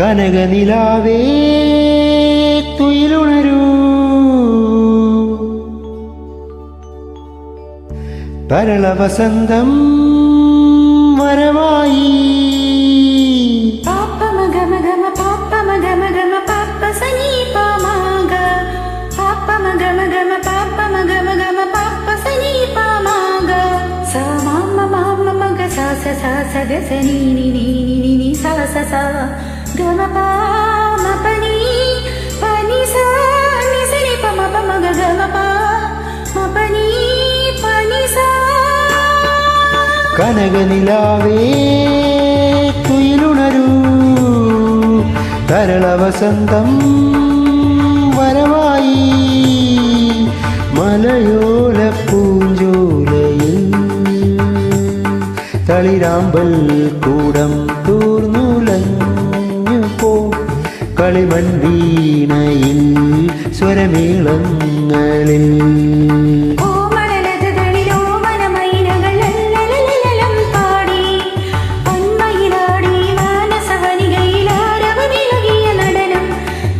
കനകനിലാവേ തുയിലുണരൂ. തരള വസന്തം വരവായി സ സ സ സ സ സ സ സ സ സ സ സ സ. മഗ കനകനിലാവേ തുയിലുണരൂ തരള വരവായി മലയോല പൂഞ്ചോലയിൽ തളിരാമ്പൽ കൂടം തൂർന്നുലഞ്ഞു പോ കളിമൺ വീണയിൽ സ്വരമേളങ്ങളിൽ. നടനം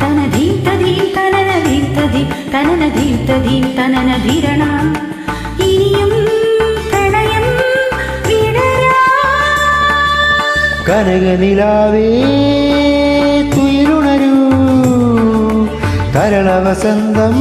തനധീത്തധീം തനനധീത്തധീം തനനധീത്തധീം ഇനിയും പ്രണയം കനകനിലാവേ തരള വസന്തം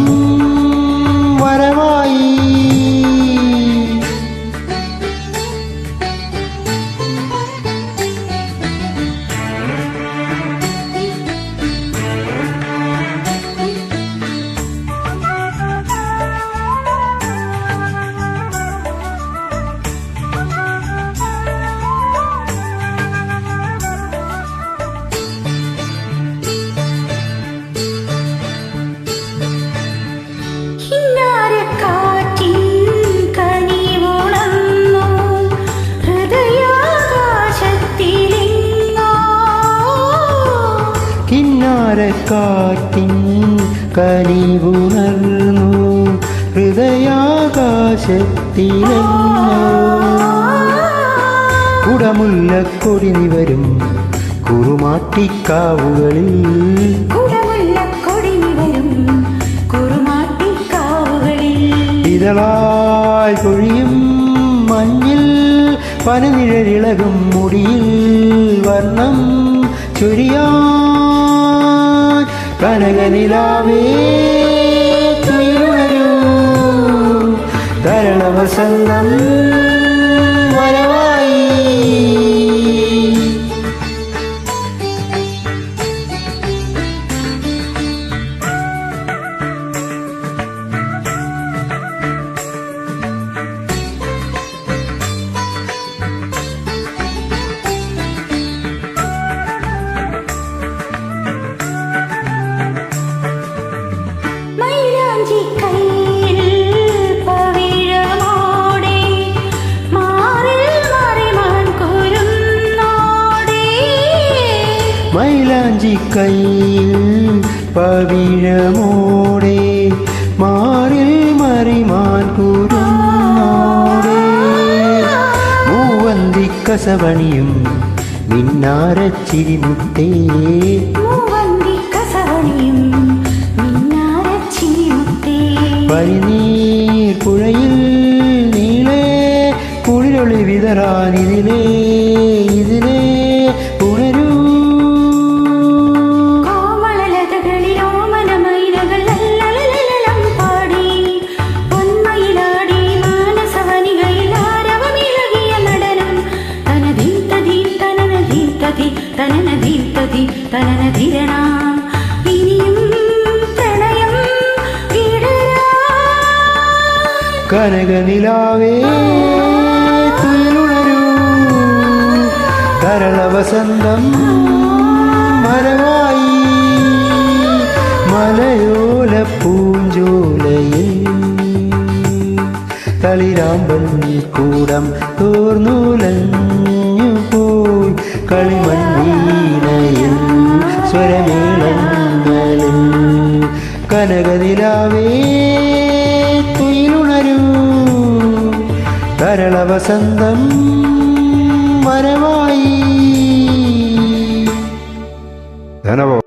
കിന്നാരക്കാറ്റിൻ കനിവുണർന്നു ഹൃദയാകാശത്തിലെങ്ങോ കുടമുല്ലക്കൊടി നിവരും കുറുമാട്ടിക്കാവുകളിൽ. ഇതളായി കൊഴിയും മഞ്ഞിൽ പനനിഴലിളകും മുടിയിൽ വർണം ചൊരിയാൻ കനകനിലാവേ തുയിലുണരൂ തരണ വസന്തം മൈലാഞ്ചി കയ്യിൽ പവിഴമോടെ മാറിൽ മറിമാൻ കുരുന്നോടെ മൈലാഞ്ചി കയ്യിൽ പവിഴമോടെ മാറിൽ മറിമാൻ കുരുന്നോടെ മൂവന്തി കസവണിയും മിന്നാരച്ചിരിമുത്തേ മൂവന്തി കസവണിയും പനിനീർ പുഴയിൽ നീളേ കുളിരൊളി വിതറാനിതിലേ ഇതിലേ ഉണരൂ കോമളലതകളിലോ മനമൈനകൾ കനകനിലാവേ കരള വസന്തം മരമായി മലയോല പൂഞ്ചോലയിൽ തളിരാമ്പൽ കൂടം തോർന്നുലഞ്ഞു കരള വസന്തം വരവായി ധനവോ